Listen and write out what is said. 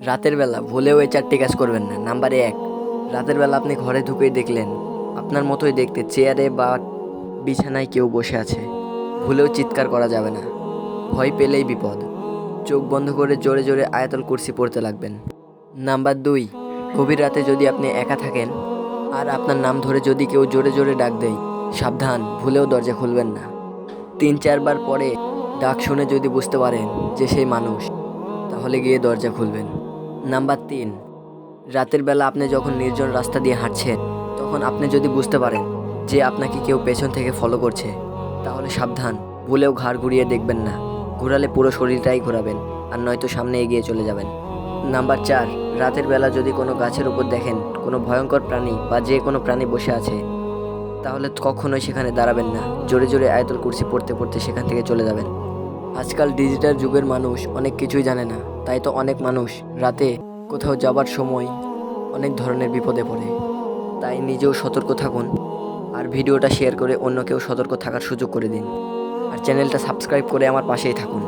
রাতের বেলা ভুলেও এই চারটি কাজ করবেন না। নাম্বার এক, রাতের বেলা আপনি ঘরে ঢুকেই দেখলেন, আপনার মতোই দেখতে চেয়ারে বা বিছানায় কেউ বসে আছে। ভুলেও চিৎকার করা যাবে না। ভয় পেলেই বিপদ। চোখ বন্ধ করে জোরে জোরে আয়াতল কুরসি পড়তে লাগবেন। নাম্বার দুই, গভীর রাতে যদি আপনি একা থাকেন, আর আপনার নাম ধরে যদি কেউ জোরে জোরে ডাক দেয়, সাবধান, ভুলেও দরজা খুলবেন না। তিন চারবার পরে ডাক শুনে যদি বুঝতে পারেন যে সেই মানুষ, তাহলে গিয়ে দরজা খুলবেন। নাম্বার তিন, রাতের বেলা আপনি যখন নির্জন রাস্তা দিয়ে হাঁটছেন, তখন আপনি যদি বুঝতে পারেন যে আপনাকে কেউ পেছন থেকে ফলো করছে, তাহলে সাবধান, ভুলেও ঘাড় ঘুরিয়ে দেখবেন না। ঘোরালে পুরো শরীরটাই ঘোরাবেন, আর নয়তো সামনে এগিয়ে চলে যাবেন। নাম্বার চার, রাতের বেলা যদি কোনো গাছের উপর দেখেন কোনো ভয়ঙ্কর প্রাণী বা যে কোনো প্রাণী বসে আছে, তাহলে কখনোই সেখানে দাঁড়াবেন না। জোরে জোরে আয়তল কুরসি পড়তে পড়তে সেখান থেকে চলে যাবেন। আজকাল ডিজিটাল যুগের মানুষ অনেক কিছুই জানে না, তাই তো অনেক মানুষ রাতে কোথাও যাবার সময় অনেক ধরনের বিপদে পড়ে। তাই নিজেও সতর্ক থাকুন আর ভিডিওটা শেয়ার করে অন্যকেও সতর্ক থাকার সুযোগ করে দিন। আর চ্যানেলটা সাবস্ক্রাইব করে আমার পাশেই থাকুন।